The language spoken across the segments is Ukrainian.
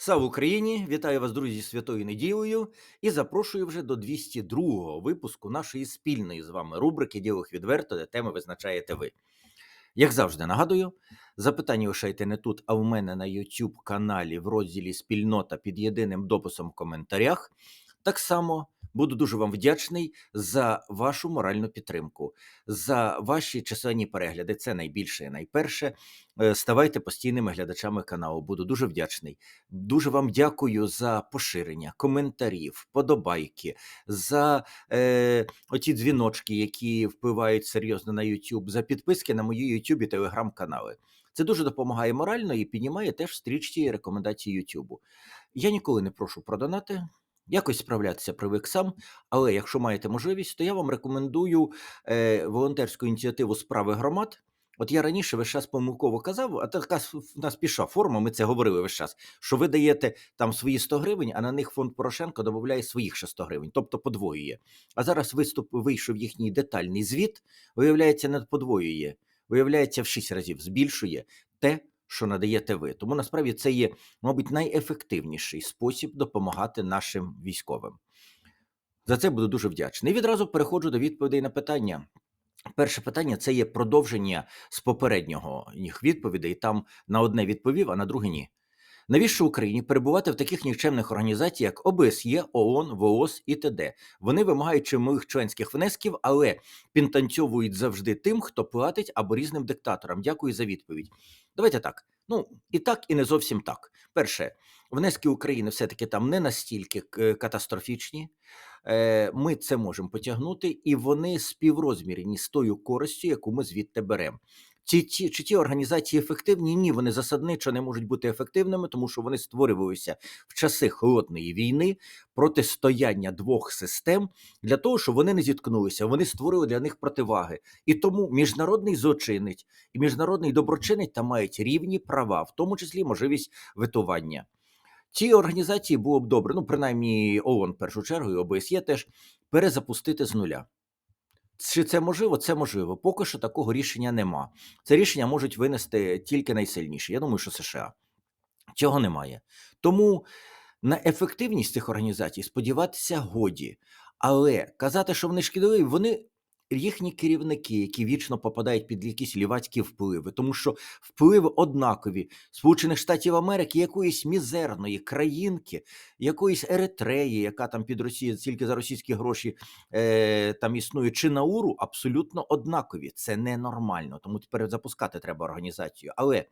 Слава Україні! Вітаю вас, друзі, святою неділею і запрошую вже до 202-го випуску нашої спільної з вами рубрики Ділих відверто, де теми визначаєте ви. Як завжди, нагадую, запитання лишайте не тут, а в мене на YouTube каналі в розділі Спільнота під єдиним дописом в коментарях. Так само буду дуже вам вдячний за вашу моральну підтримку, за ваші численні перегляди. Це найбільше і найперше. Е, Ставайте постійними глядачами каналу. Буду дуже вдячний. Дуже вам дякую за поширення, коментарів, вподобайки, за е, оті дзвіночки, які впливають серйозно на YouTube, за підписки на мої YouTube і телеграм-канали. Це дуже допомагає морально і піднімає теж стрічці рекомендації YouTube. Я ніколи не прошу про донати. Якось справлятися привик сам, але якщо маєте можливість, то я вам рекомендую е, волонтерську ініціативу справи громад. От я раніше весь час помилково казав, а така в нас пішла форма, ми це говорили весь час, що ви даєте там свої 100 гривень, а на них фонд Порошенко додає своїх ще 100 гривень, тобто подвоює. А зараз виступ вийшов їхній детальний звіт, виявляється, не подвоює, виявляється, в 6 разів збільшує те, що надаєте ви. Тому насправді це є, мабуть, найефективніший спосіб допомагати нашим військовим. За це буду дуже вдячний. І відразу переходжу до відповідей на питання. Перше питання це є продовження з попереднього їх відповідей. Там на одне відповів, а на друге ні. Навіщо Україні перебувати в таких нікчемних організаціях, як ОБСЄ, ООН, ВООЗ і т.д.? Вони вимагають чималих членських внесків, але пінтанцьовують завжди тим, хто платить або різним диктаторам. Дякую за відповідь. Давайте так. Ну і так, і не зовсім так. Перше, внески України все-таки там не настільки е, катастрофічні. Е, Ми це можемо потягнути, і вони співрозмірні з тою користю, яку ми звідти беремо. Ці, ті, чи ті організації ефективні? Ні, вони засадничо не можуть бути ефективними, тому що вони створювалися в часи холодної війни протистояння двох систем для того, щоб вони не зіткнулися. Вони створили для них противаги. І тому міжнародний злочинець і міжнародний доброчинець там мають рівні права, в тому числі можливість витування. Ці організації було б добре, ну принаймні ООН першу чергу, і ОБСЄ теж перезапустити з нуля. Чи це можливо? Це можливо. Поки що такого рішення нема. Це рішення можуть винести тільки найсильніші. Я думаю, що США. Цього немає. Тому на ефективність цих організацій сподіватися годі. Але казати, що вони шкідливі, вони їхні керівники, які вічно попадають під якісь лівацькі впливи, тому що впливи однакові Сполучених Штатів Америки, якоїсь мізерної країнки, якоїсь Еритреї, яка там під Росією тільки за російські гроші е, там існує, чи Науру, абсолютно однакові. Це ненормально. Тому тепер запускати треба організацію. Але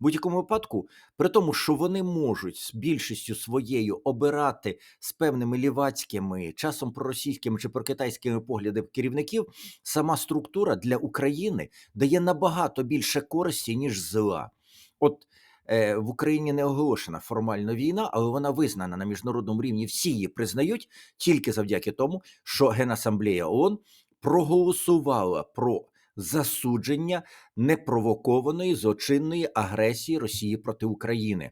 будь-якому випадку, при тому, що вони можуть з більшістю своєю обирати з певними лівацькими, часом проросійськими чи прокитайськими поглядами керівників, сама структура для України дає набагато більше користі, ніж зла. От е, в Україні не оголошена формально війна, але вона визнана на міжнародному рівні. Всі її признають тільки завдяки тому, що Генасамблея ООН проголосувала про засудження непровокованої злочинної агресії Росії проти України.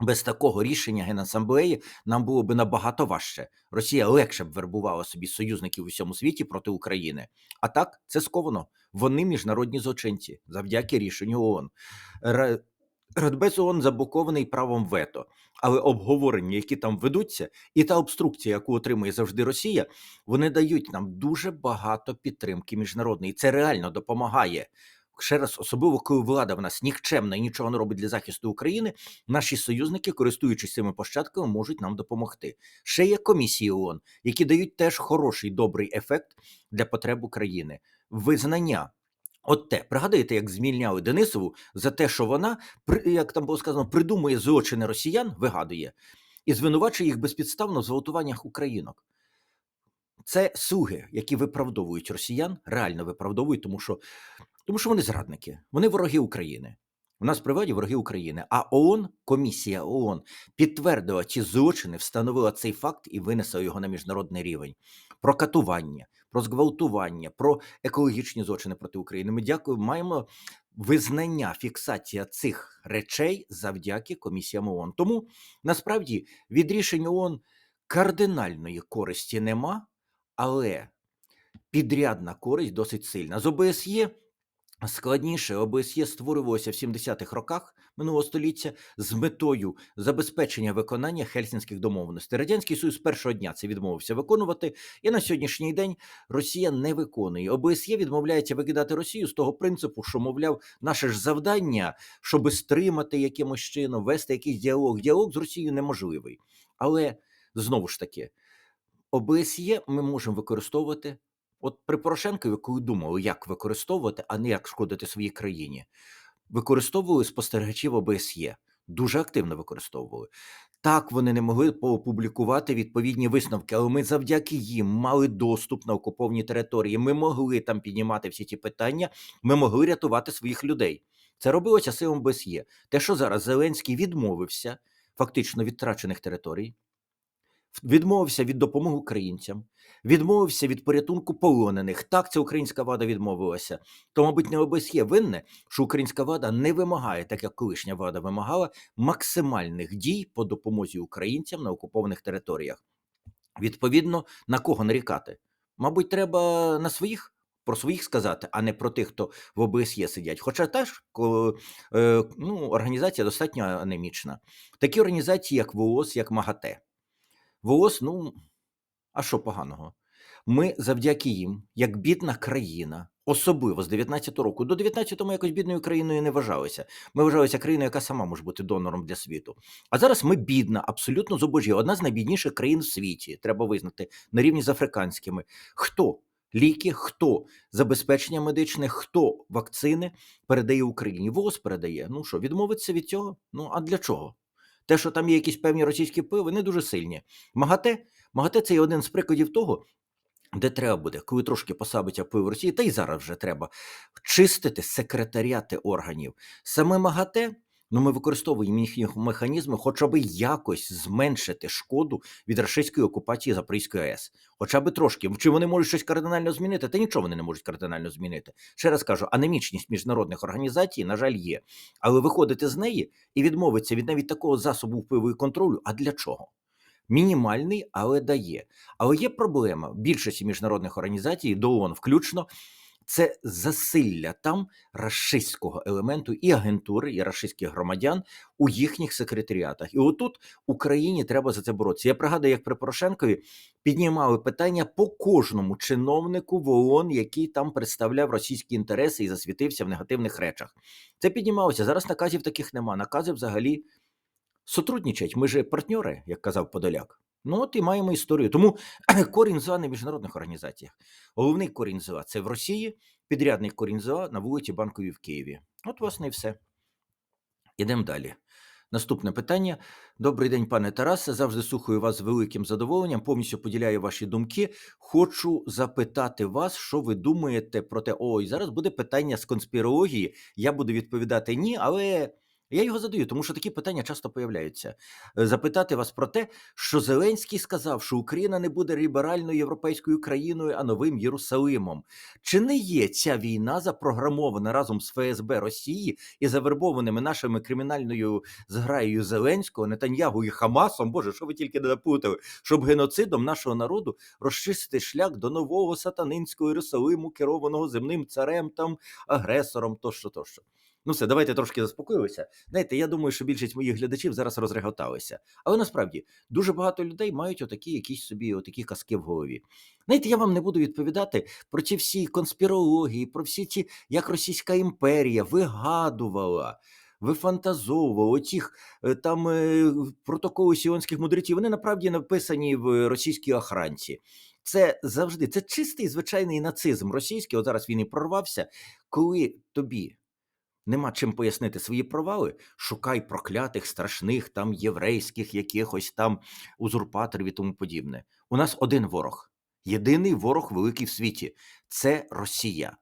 Без такого рішення Генасамблеї нам було б набагато важче. Росія легше б вербувала собі союзників у всьому світі проти України. А так це сковано. Вони міжнародні злочинці завдяки рішенню ООН. Ра- Радбез заблокований правом вето, але обговорення, які там ведуться, і та обструкція, яку отримує завжди Росія, вони дають нам дуже багато підтримки міжнародної. Це реально допомагає. Ще раз, особливо коли влада в нас нікчемна і нічого не робить для захисту України, наші союзники, користуючись цими площадками, можуть нам допомогти. Ще є комісії ООН, які дають теж хороший добрий ефект для потреб України. Визнання. От те, пригадуєте, як змільняли Денисову за те, що вона, як там було сказано, придумує злочини росіян, вигадує, і звинувачує їх безпідставно в зґвалтуваннях українок. Це слуги, які виправдовують росіян, реально виправдовують, тому що, тому що вони зрадники, вони вороги України. У нас при владі вороги України. А ООН, комісія ООН, підтвердила ці злочини, встановила цей факт і винесла його на міжнародний рівень. Про катування, про зґвалтування, про екологічні злочини проти України. Ми дякуємо, маємо визнання, фіксація цих речей завдяки комісіям ООН. Тому насправді від рішень ООН кардинальної користі нема, але підрядна користь досить сильна. З ОБСЄ Складніше ОБСЄ створювалося в 70-х роках минулого століття з метою забезпечення виконання хельсінських домовленостей. Радянський Союз першого дня це відмовився виконувати, і на сьогоднішній день Росія не виконує. ОБСЄ відмовляється викидати Росію з того принципу, що мовляв, наше ж завдання, щоб стримати якимось чином, вести якийсь діалог. Діалог з Росією неможливий. Але знову ж таки, ОБСЄ ми можемо використовувати. От при Порошенкові, коли думали, як використовувати, а не як шкодити своїй країні, використовували спостерігачів ОБСЄ. Дуже активно використовували. Так, вони не могли опублікувати відповідні висновки, але ми завдяки їм мали доступ на окуповані території. Ми могли там піднімати всі ті питання, ми могли рятувати своїх людей. Це робилося силом ОБСЄ. Те, що зараз Зеленський відмовився фактично від втрачених територій, відмовився від допомоги українцям, відмовився від порятунку полонених. Так, це українська влада відмовилася. То, мабуть, не ОБСЄ винне, що українська влада не вимагає, так як колишня влада вимагала, максимальних дій по допомозі українцям на окупованих територіях. Відповідно, на кого нарікати? Мабуть, треба на своїх. Про своїх сказати, а не про тих, хто в ОБСЄ сидять. Хоча теж е, ну, організація достатньо анемічна. Такі організації, як ВООЗ, як МАГАТЕ. ВООЗ, ну а що поганого? Ми завдяки їм, як бідна країна, особливо з 19-го року, до 19-го ми якось бідною країною не вважалися. Ми вважалися країною, яка сама може бути донором для світу. А зараз ми бідна, абсолютно зубожі, одна з найбідніших країн в світі, треба визнати, на рівні з африканськими. Хто? Ліки, хто забезпечення медичне, хто вакцини передає Україні? ВООЗ передає. Ну що, відмовиться від цього? Ну а для чого? Те, що там є якісь певні російські пиви, не дуже сильні. МАГАТЕ МАГАТЕ це є один з прикладів того, де треба буде, коли трошки посабиться вплив Росії, та й зараз вже треба чистити секретаріати органів. Саме МАГАТЕ. Ну, ми використовуємо їхні механізми, хоча б якось зменшити шкоду від російської окупації Запорізької АЕС, хоча б трошки. Чи вони можуть щось кардинально змінити? Та нічого вони не можуть кардинально змінити. Ще раз кажу, анемічність міжнародних організацій, на жаль, є. Але виходити з неї і відмовитися від навіть такого засобу впливу і контролю. А для чого? Мінімальний, але дає. Але є проблема більшості міжнародних організацій, до ООН включно, це засилля там рашистського елементу і агентури, і рашистських громадян у їхніх секретаріатах. І отут Україні треба за це боротися. Я пригадую, як при Порошенкові піднімали питання по кожному чиновнику в ООН, який там представляв російські інтереси і засвітився в негативних речах. Це піднімалося. Зараз наказів таких нема. Накази взагалі сотрудничать. Ми ж партнери, як казав Подоляк. Ну от і маємо історію. Тому корінь зла не в міжнародних організаціях. Головний корінь зла це в Росії, підрядний корінь зла на вулиці Банковій в Києві. От, власне, і все. Ідемо далі. Наступне питання. Добрий день, пане Тарасе. Завжди слухаю вас з великим задоволенням. Повністю поділяю ваші думки. Хочу запитати вас, що ви думаєте про те. Ой, зараз буде питання з конспірології. Я буду відповідати ні, але. Я його задаю, тому що такі питання часто появляються. Е, запитати вас про те, що Зеленський сказав, що Україна не буде ліберальною європейською країною, а новим Єрусалимом. Чи не є ця війна запрограмована разом з ФСБ Росії і завербованими нашими кримінальною зграєю Зеленського, Нетаньягу і Хамасом? Боже, що ви тільки не напутали, щоб геноцидом нашого народу розчистити шлях до нового сатанинського Єрусалиму, керованого земним царем, там агресором, тощо, тощо. Ну, все, давайте трошки заспокоїмося. Знаєте, я думаю, що більшість моїх глядачів зараз розреготалися. Але насправді дуже багато людей мають отакі якісь собі отакі казки в голові. Знаєте, я вам не буду відповідати про ці всі конспірології, про всі ці, як Російська імперія вигадувала. Вифантазовував оцих е, там е, протоколи сіонських мудреців, вони направді написані в російській охранці. Це завжди це чистий звичайний нацизм російський. От зараз він і прорвався, коли тобі нема чим пояснити свої провали, шукай проклятих, страшних там єврейських якихось там узурпаторів і тому подібне. У нас один ворог, єдиний ворог великий в світі це Росія.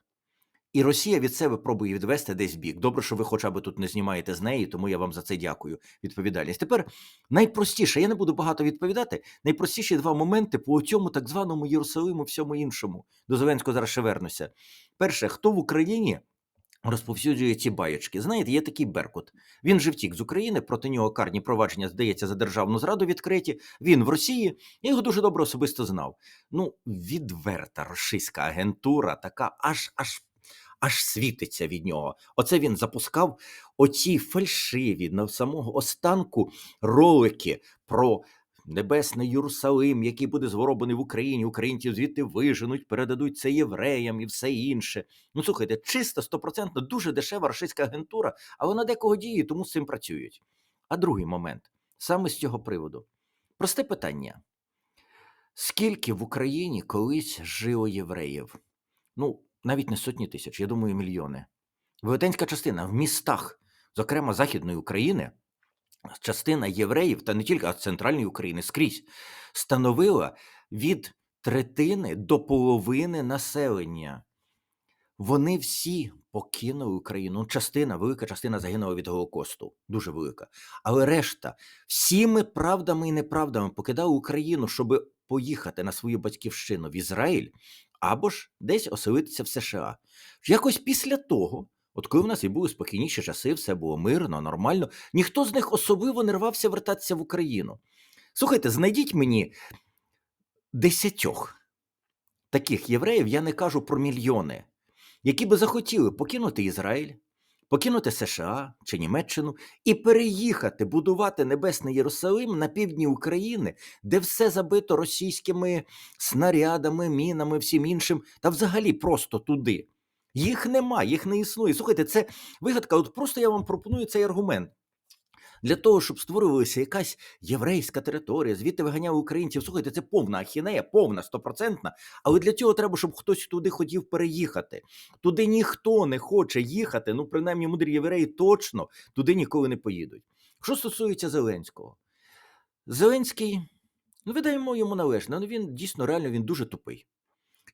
І Росія від себе пробує відвести десь бік. Добре, що ви хоча б тут не знімаєте з неї, тому я вам за це дякую. Відповідальність. Тепер найпростіше, я не буду багато відповідати. Найпростіші два моменти по цьому так званому Єрусалиму, всьому іншому. До Зеленського зараз ще вернуся. Перше, хто в Україні розповсюджує ці баєчки. Знаєте, є такий Беркут. Він же втік з України, проти нього карні провадження, здається, за державну зраду відкриті. Він в Росії, я його дуже добре особисто знав. Ну, відверта російська агентура, така аж аж аж світиться від нього. Оце він запускав оці фальшиві на самого останку ролики про небесний Єрусалим, який буде звороблений в Україні, українців звідти виженуть, передадуть це євреям і все інше. Ну слухайте, чисто стопроцентно, дуже дешева рашистська агентура, але на декого діє, тому з цим працюють. А другий момент саме з цього приводу. Просте питання: скільки в Україні колись жило євреїв? Ну, навіть не сотні тисяч, я думаю, мільйони. Велетенська частина в містах, зокрема Західної України, частина євреїв, та не тільки а центральної України, скрізь становила від третини до половини населення. Вони всі покинули Україну. Ну, частина, велика частина загинула від Голокосту, дуже велика. Але решта всіми правдами і неправдами покидали Україну, щоб поїхати на свою батьківщину в Ізраїль або ж десь оселитися в США. Якось після того, от коли в нас і були спокійніші часи, все було мирно, нормально, ніхто з них особливо не рвався вертатися в Україну. Слухайте, знайдіть мені десятьох таких євреїв, я не кажу про мільйони, які би захотіли покинути Ізраїль, покинути США чи Німеччину і переїхати будувати небесний Єрусалим на півдні України, де все забито російськими снарядами, мінами, всім іншим, та взагалі просто туди. Їх нема, їх не існує. Слухайте, це вигадка. От просто я вам пропоную цей аргумент. Для того, щоб створювалася якась єврейська територія, звідти виганяли українців. Слухайте, це повна ахінея, повна стопроцентна. Але для цього треба, щоб хтось туди хотів переїхати. Туди ніхто не хоче їхати. Ну, принаймні, мудрі євреї точно туди ніколи не поїдуть. Що стосується Зеленського, Зеленський, ну видаємо йому належне, ну він дійсно реально він дуже тупий.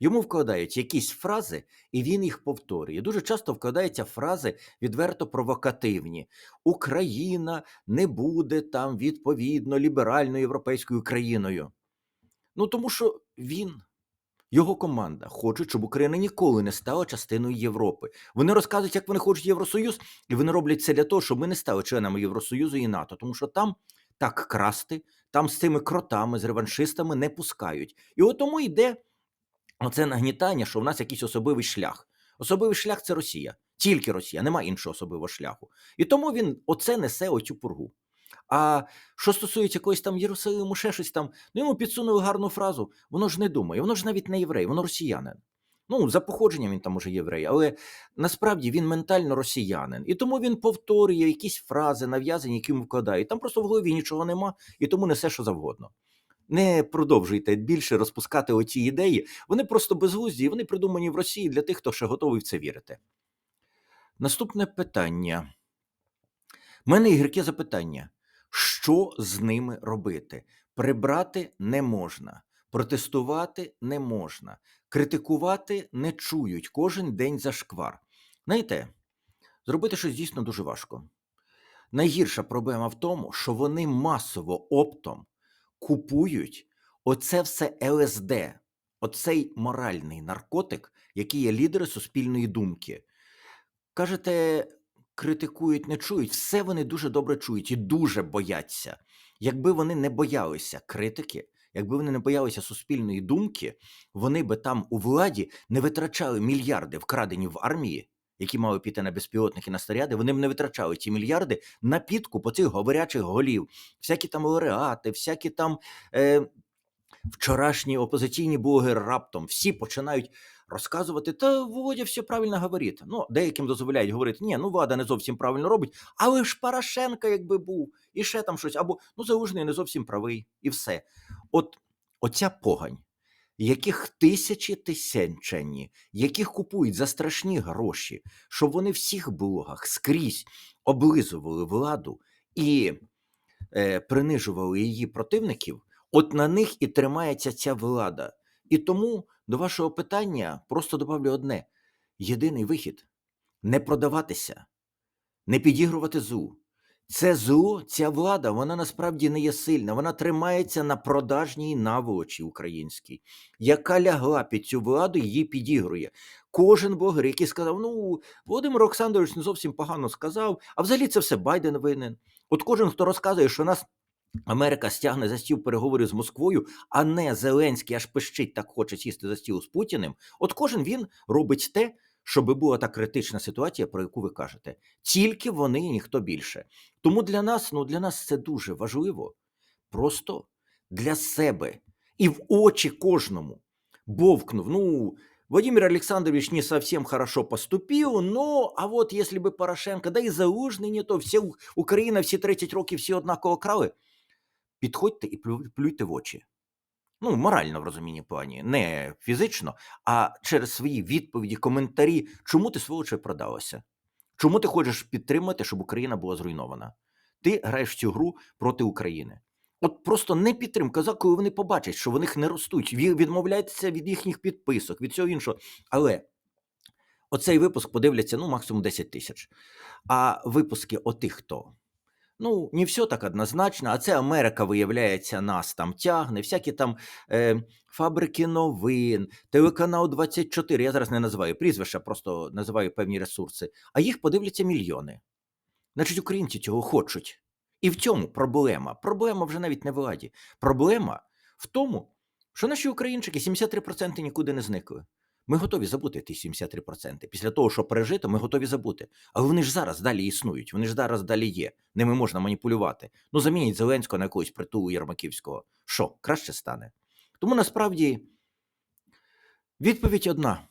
Йому вкладають якісь фрази, і він їх повторює. Дуже часто вкладаються фрази відверто провокативні. Україна не буде там відповідно ліберальною європейською країною. Ну тому що він, його команда, хочуть, щоб Україна ніколи не стала частиною Європи. Вони розказують, як вони хочуть Євросоюз, і вони роблять це для того, щоб ми не стали членами Євросоюзу і НАТО, тому що там так красти, там з цими кротами, з реваншистами не пускають. І от тому йде. Оце нагнітання, що в нас якийсь особливий шлях. Особливий шлях це Росія, тільки Росія, немає іншого особливого шляху. І тому він оце несе оцю пургу. А що стосується якоїсь там Єрусалиму, ще щось там, ну йому підсунули гарну фразу, воно ж не думає, воно ж навіть не єврей, воно росіянин. Ну, за походженням він там уже єврей, але насправді він ментально росіянин. І тому він повторює якісь фрази, нав'язані, які йому вкладає. Там просто в голові нічого нема, і тому несе що завгодно. Не продовжуйте більше розпускати оці ідеї. Вони просто безглузді, вони придумані в Росії для тих, хто ще готовий в це вірити. Наступне питання. У мене гірке запитання: що з ними робити? Прибрати не можна, протестувати не можна, критикувати не чують кожен день за шквар. Знаєте, зробити щось дійсно дуже важко. Найгірша проблема в тому, що вони масово оптом купують оце все ЛСД, оцей моральний наркотик, який є лідери суспільної думки. Кажете, критикують, не чують. Все вони дуже добре чують і дуже бояться. Якби вони не боялися критики, якби вони не боялися суспільної думки, вони би там у владі не витрачали мільярди, вкрадені в армії, які мали піти на безпілотники на снаряди, вони б не витрачали ці мільярди на підкуп оцих говорячих голів, всякі там лауреати, всякі там е, вчорашні опозиційні блогери раптом всі починають розказувати, та Володя все правильно говорить. Ну, деяким дозволяють говорити, ні, ну влада не зовсім правильно робить, але ж Порошенка якби був, і ще там щось, або ну залужний не зовсім правий, і все. От оця погань яких тисячі тисячені, яких купують за страшні гроші, щоб вони всіх блогах скрізь облизували владу і е, принижували її противників, от на них і тримається ця влада. І тому до вашого питання просто добавлю одне: єдиний вихід не продаватися, не підігрувати зу. Це зло, ця влада, вона насправді не є сильна. Вона тримається на продажній наволочі українській, яка лягла під цю владу, її підігрує. Кожен блогер, який сказав, ну Володимир Олександрович не зовсім погано сказав, а взагалі це все Байден винен. От кожен, хто розказує, що нас. Америка стягне за стіл переговорів з Москвою, а не Зеленський аж пищить так хоче сісти за стіл з Путіним. От кожен він робить те, щоб була та критична ситуація, про яку ви кажете. Тільки вони і ніхто більше. Тому для нас, ну для нас це дуже важливо. Просто для себе і в очі кожному бовкнув. Ну, Владимир Александрович не совсем хорошо поступил, но, а вот если бы Порошенко, да і Залужний не то, всі У- Україна всі 30 років всі однаково крали, підходьте і плюйте в очі. Ну, морально в розумінні плані, не фізично, а через свої відповіді, коментарі, чому ти сволоче продалася? Чому ти хочеш підтримати, щоб Україна була зруйнована? Ти граєш в цю гру проти України. От просто не підтримка, за коли вони побачать, що в них не ростуть, ві- відмовляються від їхніх підписок, від всього іншого. Але оцей випуск подивляться ну, максимум 10 тисяч. А випуски отих, хто Ну, не все так однозначно, а це Америка, виявляється, нас там тягне, всякі там е, фабрики новин, телеканал 24, я зараз не називаю прізвища, просто називаю певні ресурси, а їх подивляться мільйони. Значить, українці цього хочуть. І в цьому проблема. Проблема вже навіть не владі. Проблема в тому, що наші українчики 73% нікуди не зникли. Ми готові забути ті 73%. Після того, що пережито, ми готові забути. Але вони ж зараз далі існують, вони ж зараз далі є. Ними можна маніпулювати. Ну, замініть Зеленського на якогось притулу Єрмаківського. Що, краще стане? Тому насправді відповідь одна: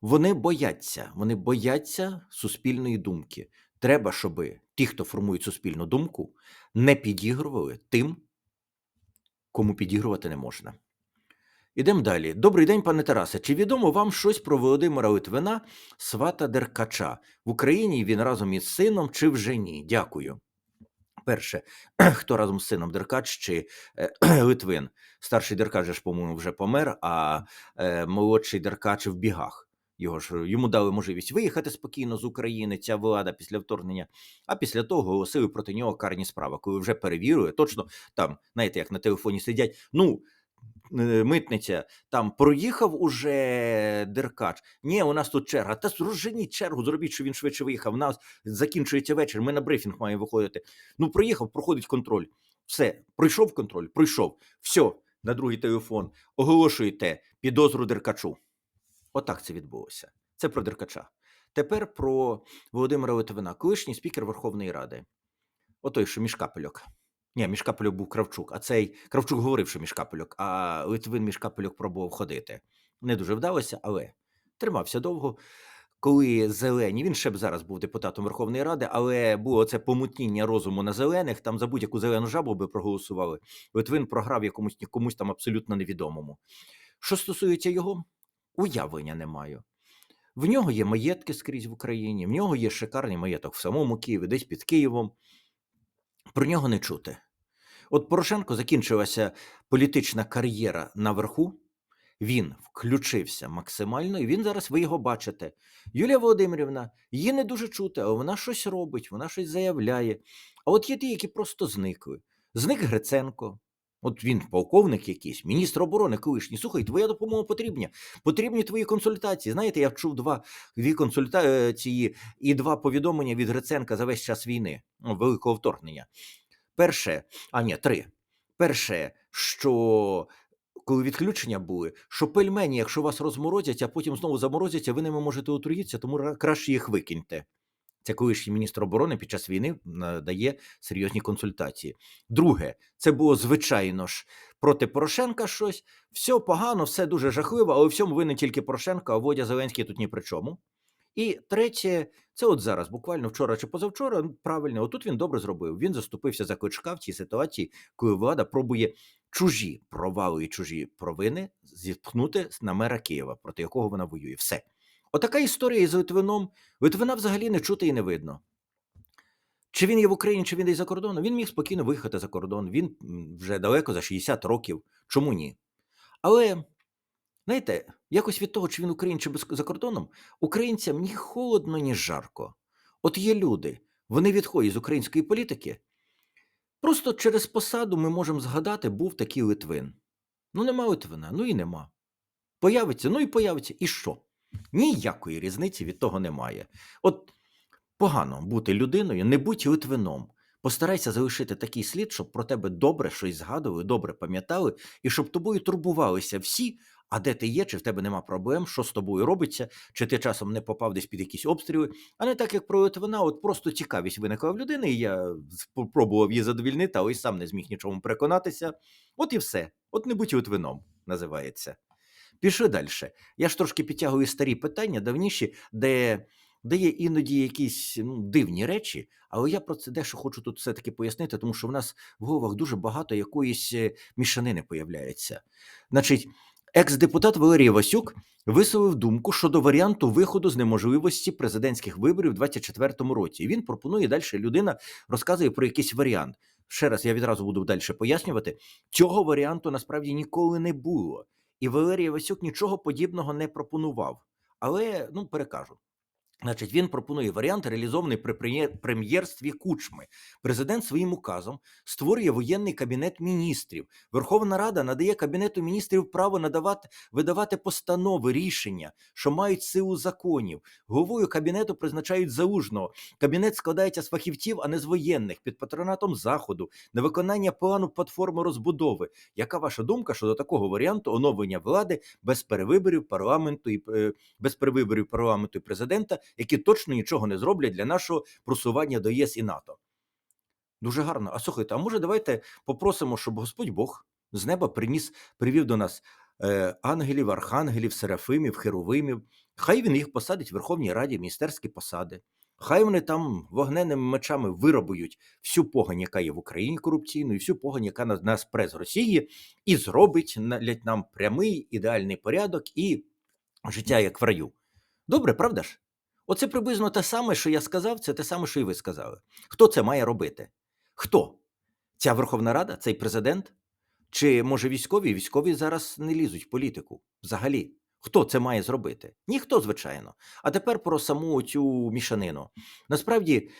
вони бояться, вони бояться суспільної думки. Треба, щоб ті, хто формують суспільну думку, не підігрували тим, кому підігрувати не можна. Ідемо далі. Добрий день, пане Тарасе. Чи відомо вам щось про Володимира Литвина, свата Деркача? В Україні він разом із сином чи вже ні? Дякую. Перше, хто разом з сином Деркач чи е, Литвин? Старший Деркач, ж, по-моєму, вже помер, а е, молодший Деркач в бігах. Його ж йому дали можливість виїхати спокійно з України, ця влада після вторгнення. А після того голосили проти нього карні справи, коли вже перевірили, точно там, знаєте, як на телефоні сидять. Ну, митниця там проїхав уже Деркач. Ні, у нас тут черга. Та розженіть чергу, зробіть, щоб він швидше виїхав. У нас закінчується вечір. Ми на брифінг маємо виходити. Ну, проїхав, проходить контроль. Все, пройшов контроль, пройшов. Все, на другий телефон. Оголошуєте підозру Деркачу. Отак це відбулося. Це про Деркача. Тепер про Володимира Литвина, колишній спікер Верховної Ради. Отой, що Мішкапельок. Ні, Мішкапельок був Кравчук, а цей Кравчук говорив, що Мішкапельок, а Литвин Мішкапельок пробував ходити. Не дуже вдалося, але тримався довго. Коли зелені, він ще б зараз був депутатом Верховної Ради, але було це помутніння розуму на зелених. Там за будь-яку зелену жабу би проголосували. Литвин програв якомусь комусь там абсолютно невідомому. Що стосується його, уявлення не маю. В нього є маєтки скрізь в Україні, в нього є шикарний маєток в самому Києві, десь під Києвом. Про нього не чути. От Порошенко закінчилася політична кар'єра наверху. Він включився максимально, і він зараз ви його бачите. Юлія Володимирівна, її не дуже чути, але вона щось робить, вона щось заявляє. А от є ті, які просто зникли. Зник Гриценко. От він полковник якийсь, міністр оборони колишній. Слухай, твоя допомога потрібна. Потрібні твої консультації. Знаєте, я чув два дві консультації і два повідомлення від Гриценка за весь час війни, ну, великого вторгнення. Перше, а ні, три. Перше, що коли відключення були, що пельмені, якщо вас розморозять, а потім знову заморозяться, ви ними можете отруїтися, тому краще їх викиньте. Це колишній міністр оборони під час війни дає серйозні консультації. Друге, це було звичайно ж проти Порошенка щось. Все погано, все дуже жахливо, але в всьому винен тільки Порошенко, а Водя Зеленський тут ні при чому. І третє, це от зараз, буквально вчора чи позавчора, правильно, отут він добре зробив. Він заступився за кличка в цій ситуації, коли влада пробує чужі провали і чужі провини зіткнути на мера Києва, проти якого вона воює. Все. Отака історія із Литвином. Литвина взагалі не чути і не видно. Чи він є в Україні, чи він десь за кордоном? Він міг спокійно виїхати за кордон. Він вже далеко за 60 років. Чому ні? Але, знаєте, якось від того, чи він в Україні, чи за кордоном, українцям ні холодно, ні жарко. От є люди, вони відходять з української політики. Просто через посаду ми можемо згадати, був такий Литвин. Ну, нема Литвина, ну і нема. Появиться, ну і появиться. І що? Ніякої різниці від того немає. От погано бути людиною, не будь Литвином. Постарайся залишити такий слід, щоб про тебе добре щось згадували, добре пам'ятали, і щоб тобою турбувалися всі, А де ти є, чи в тебе нема проблем, що з тобою робиться, чи ти часом не попав десь під якісь обстріли, а не так, як про вона, от просто цікавість виникла в людини, і я спробував її задовільнити, але й сам не зміг нічому переконатися. От і все. От не будь вином, називається. Пішли далі. Я ж трошки підтягую старі питання, давніші, де, де є іноді якісь ну, дивні речі, але я про це дещо хочу тут все-таки пояснити, тому що в нас в головах дуже багато якоїсь е, мішанини появляється. Значить, екс-депутат Валерій Васюк висловив думку щодо варіанту виходу з неможливості президентських виборів у 2024 році. І він пропонує далі. Людина розказує про якийсь варіант. Ще раз я відразу буду далі пояснювати. Цього варіанту насправді ніколи не було. І Валерій Васюк нічого подібного не пропонував. Але ну перекажу. Значить, він пропонує варіант, реалізований при прем'єрстві Кучми. Президент своїм указом створює воєнний кабінет міністрів. Верховна Рада надає кабінету міністрів право надавати видавати постанови, рішення, що мають силу законів. Головою кабінету призначають залужного. Кабінет складається з фахівців, а не з воєнних, під патронатом заходу, на виконання плану платформи розбудови. Яка ваша думка щодо такого варіанту оновлення влади без перевиборів парламенту і е, без перевиборів парламенту і президента, які точно нічого не зроблять для нашого просування до ЄС і НАТО? Дуже гарно. А слухайте, а може давайте попросимо, щоб Господь Бог з неба приніс, привів до нас е, ангелів, архангелів, серафимів, херовимів. Хай він їх посадить в Верховній Раді, міністерські посади. Хай вони там вогненними мечами виробують всю погань, яка є в Україні корупційну, і всю погань, яка на нас пре з Росії, і зробить на- нам прямий ідеальний порядок і життя як в раю. Добре, правда ж? Оце приблизно те саме, що я сказав, це те саме, що і ви сказали. Хто це має робити? Хто? Ця Верховна Рада, цей президент? Чи може військові? Військові зараз не лізуть в політику взагалі. Хто це має зробити? Ніхто, звичайно. А тепер про саму цю мішанину. Насправді.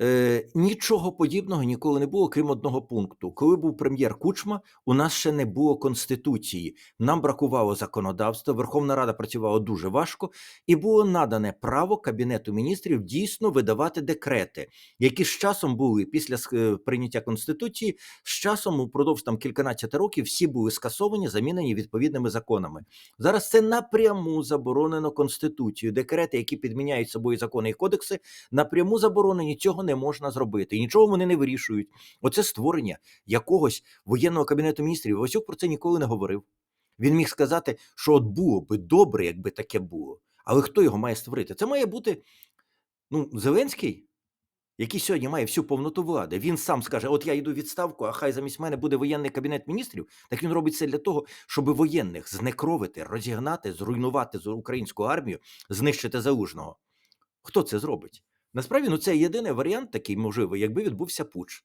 Е, нічого подібного ніколи не було, крім одного пункту. Коли був прем'єр Кучма, у нас ще не було конституції. Нам бракувало законодавства. Верховна Рада працювала дуже важко, і було надане право кабінету міністрів дійсно видавати декрети, які з часом були після е, прийняття конституції. З часом упродовж там кільканадцяти років всі були скасовані, замінені відповідними законами. Зараз це напряму заборонено конституцією. Декрети, які підміняють собою закони і кодекси, напряму заборонені. Цього не можна зробити, і нічого вони не вирішують. Оце створення якогось воєнного кабінету міністрів. Васюк про це ніколи не говорив. Він міг сказати, що от було би добре, якби таке було. Але хто його має створити? Це має бути ну, Зеленський, який сьогодні має всю повноту влади. Він сам скаже: От я йду в відставку, а хай замість мене буде воєнний кабінет міністрів. Так він робить це для того, щоб воєнних знекровити, розігнати, зруйнувати українську армію, знищити залужного. Хто це зробить? Насправді, ну це єдиний варіант такий можливий, якби відбувся путч,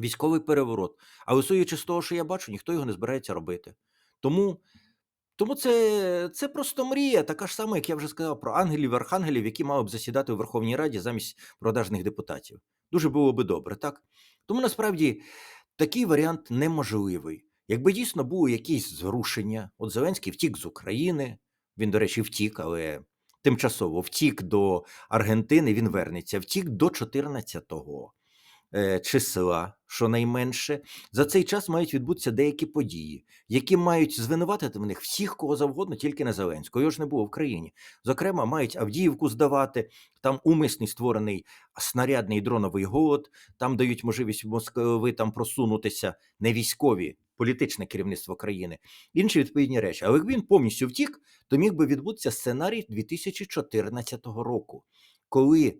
військовий переворот. Але судячи з того, що я бачу, ніхто його не збирається робити. Тому, тому це, це просто мрія, така ж сама, як я вже сказав, про ангелів, архангелів, які мали б засідати у Верховній Раді замість продажних депутатів. Дуже було би добре, так? Тому насправді такий варіант неможливий. Якби дійсно було якісь зрушення, от Зеленський втік з України, він, до речі, втік, але тимчасово втік до Аргентини, він вернеться, втік до 14-го е, числа, щонайменше. За цей час мають відбутися деякі події, які мають звинуватити в них всіх, кого завгодно, тільки не Зеленського. Його ж не було в країні. Зокрема, мають Авдіївку здавати, там умисний створений снарядний дроновий голод, там дають можливість московитам просунутися не військові, політичне керівництво країни, інші відповідні речі. Але якби він повністю втік, то міг би відбутися сценарій 2014 року, коли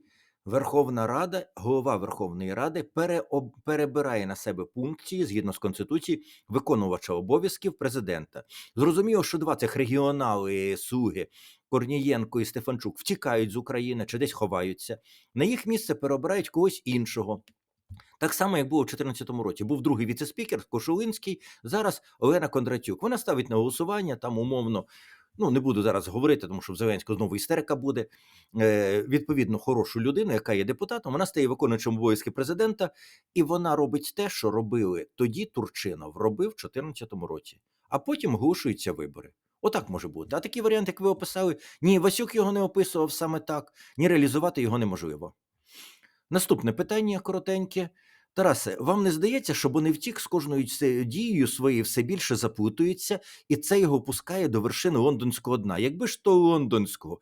Верховна Рада, голова Верховної Ради переоб, перебирає на себе функції згідно з конституцією виконувача обов'язків президента. Зрозуміло, що два цих регіонали, слуги Корнієнко і Стефанчук втікають з України чи десь ховаються. На їх місце переобирають когось іншого. Так само, як було в 2014 році. Був другий віцеспікер Кошулинський, зараз Олена Кондратюк. Вона ставить на голосування там умовно. Ну, не буду зараз говорити, тому що в Зеленського знову істерика буде. Е, відповідно, хорошу людину, яка є депутатом, вона стає виконуючим обов'язки президента, і вона робить те, що робили тоді Турчинов робив в 2014 році, а потім оголошуються вибори. Отак може бути. А такий варіант, як ви описали, ні, Васюк його не описував саме так, ні реалізувати його неможливо. Наступне питання коротеньке. Тарасе, вам не здається, що Боневтік з кожною дією своєю все більше заплутується, і це його пускає до вершини лондонського дна. Якби ж то лондонського,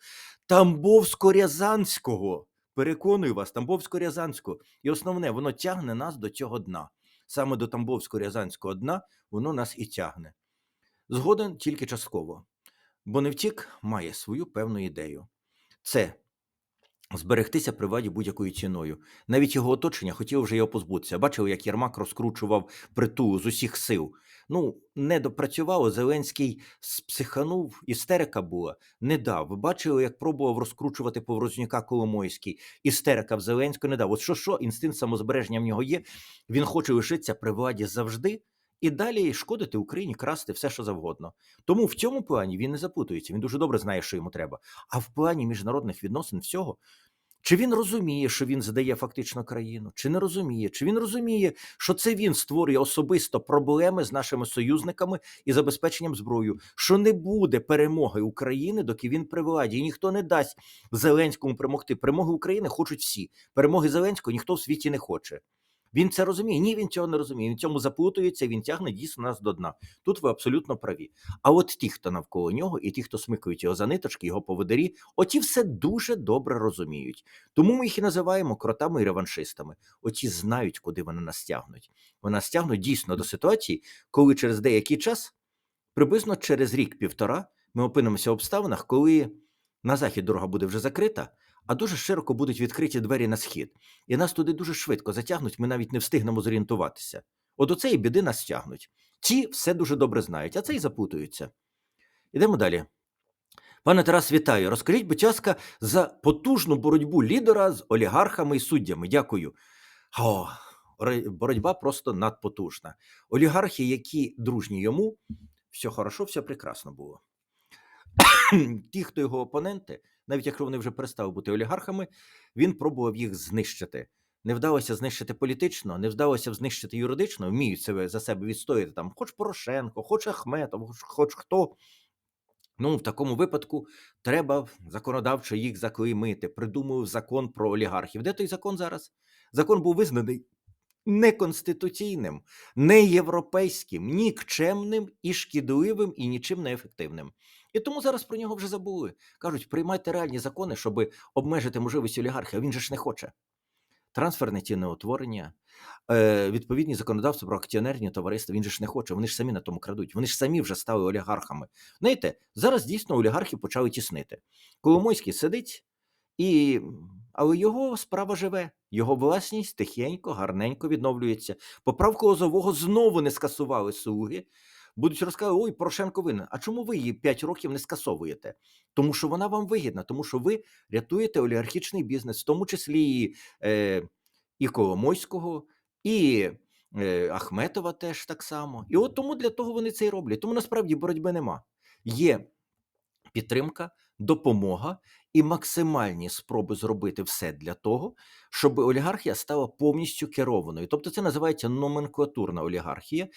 Тамбовсько-Рязанського. Переконую вас, Тамбовсько-Рязанського. І основне, воно тягне нас до цього дна. Саме до Тамбовсько-Рязанського дна воно нас і тягне. Згоден тільки частково. Боневтік має свою певну ідею. Це зберегтися при владі будь-якою ціною. Навіть його оточення хотіло вже його позбутися. Бачили, як Єрмак розкручував притулу з усіх сил. Ну, не допрацювало, Зеленський спсиханув, істерика була, не дав. Ви бачили, як пробував розкручувати Поврознюка Коломойський. Істерика в Зеленського не дав. От що, що, інстинкт самозбереження в нього є. Він хоче лишитися при владі завжди і далі шкодити Україні, красти все, що завгодно. Тому в цьому плані він не запутується. Він дуже добре знає, що йому треба. А в плані міжнародних відносин всього. Чи він розуміє, що він здає фактично країну, чи не розуміє? Чи він розуміє, що це він створює особисто проблеми з нашими союзниками і забезпеченням зброю, що не буде перемоги України, доки він при владі, і ніхто не дасть Зеленському перемогти. Перемоги України хочуть всі. Перемоги Зеленського ніхто в світі не хоче. Він це розуміє? Ні, він цього не розуміє. Він цьому заплутується, він тягне дійсно нас до дна. Тут ви абсолютно праві. А от ті, хто навколо нього, і ті, хто смикають його за ниточки, його поводирі, оті все дуже добре розуміють. Тому ми їх і називаємо кротами і реваншистами. Оті знають, куди вони нас тягнуть. Вони нас тягнуть дійсно до ситуації, коли через деякий час, приблизно через рік-півтора, ми опинимося в обставинах, коли на захід дорога буде вже закрита, а дуже широко будуть відкриті двері на схід. І нас туди дуже швидко затягнуть, ми навіть не встигнемо зорієнтуватися. От до цієї біди нас тягнуть. Ті все дуже добре знають, а це й запутуються. Ідемо далі. Пане Тарас, вітаю. Розкажіть, будь ласка, за потужну боротьбу лідера з олігархами і суддями. Дякую. О, боротьба просто надпотужна. Олігархи, які дружні йому, все хорошо, все прекрасно було. Ті, хто його опоненти, навіть якщо вони вже перестали бути олігархами, він пробував їх знищити. Не вдалося знищити політично, не вдалося знищити юридично, вміють себе за себе відстояти там, хоч Порошенко, хоч Ахметов, хоч, хто. Ну, в такому випадку треба законодавчо їх заклеймити. Придумав закон про олігархів. Де той закон зараз? Закон був визнаний неконституційним, неєвропейським, нікчемним і шкідливим, і нічим не ефективним. І тому зараз про нього вже забули. Кажуть, приймайте реальні закони, щоб обмежити можливість олігархів. Він же ж не хоче. Трансферне ціноутворення, е, відповідні законодавства про акціонерні товариства. Він же ж не хоче. Вони ж самі на тому крадуть. Вони ж самі вже стали олігархами. Знаєте, зараз дійсно олігархи почали тіснити. Коломойський сидить, і... але його справа живе. Його власність тихенько, гарненько відновлюється. Поправку Лозового знову не скасували слуги. Будуть розказувати, ой, Порошенко винен. А чому ви її 5 років не скасовуєте? Тому що вона вам вигідна, тому що ви рятуєте олігархічний бізнес, в тому числі е, і Коломойського, і е, Ахметова теж так само. І от тому для того вони це і роблять. Тому насправді боротьби нема. Є підтримка, допомога і максимальні спроби зробити все для того, щоб олігархія стала повністю керованою. Тобто це називається номенклатурна олігархія.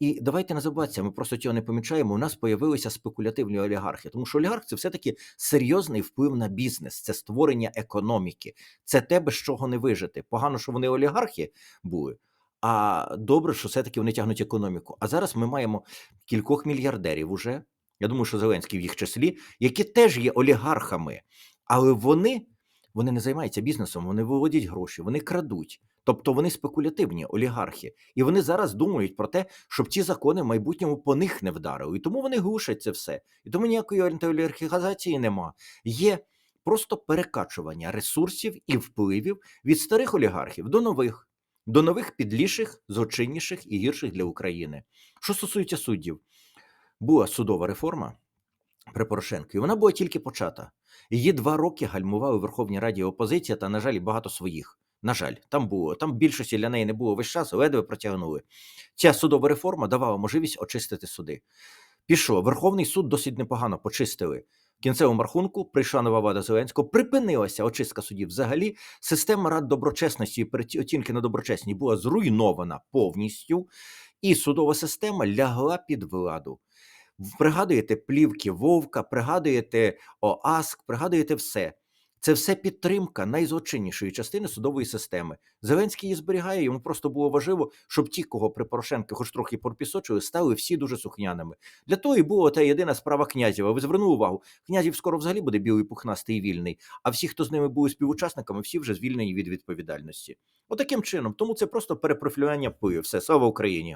І давайте не забуватися, ми просто цього не помічаємо. У нас появилися спекулятивні олігархи, тому що олігарх це все-таки серйозний вплив на бізнес, це створення економіки, це те, без чого не вижити. Погано, що вони олігархи були. А добре, що все-таки вони тягнуть економіку. А зараз ми маємо кількох мільярдерів уже. Я думаю, що Зеленський в їх числі, які теж є олігархами, але вони, вони не займаються бізнесом, вони виводять гроші, вони крадуть. Тобто вони спекулятивні олігархи, і вони зараз думають про те, щоб ці закони в майбутньому по них не вдарили. І тому вони глушать це все. І тому ніякої антиолігархізації нема. Є просто перекачування ресурсів і впливів від старих олігархів до нових, до нових підліших, злочинніших і гірших для України. Що стосується суддів, була судова реформа при Порошенку, і вона була тільки почата. Її два роки гальмували в Верховній Раді опозиція та, на жаль, багато своїх. На жаль, там було там більшості для неї не було весь час, ледве протягнули. Ця судова реформа давала можливість очистити суди. Пішло Верховний суд досить непогано почистили. В кінцевому рахунку прийшла нова влада Зеленського, припинилася очистка судів. Взагалі, система рад доброчесності і оцінки на доброчесність була зруйнована повністю, і судова система лягла під владу. Пригадуєте плівки Вовка, пригадуєте ОАСК, пригадуєте все. Це все підтримка найзлочиннішої частини судової системи. Зеленський її зберігає. Йому просто було важливо, щоб ті, кого при Порошенку хоч трохи пропісочили, стали всі дуже сухняними. Для того і була та єдина справа князєва. Ви звернули увагу, князів скоро взагалі буде білий пухнастий і вільний. А всі, хто з ними були співучасниками, всі вже звільнені від відповідальності. Отаким чином, тому це просто перепрофілювання впливів. Все, слава Україні.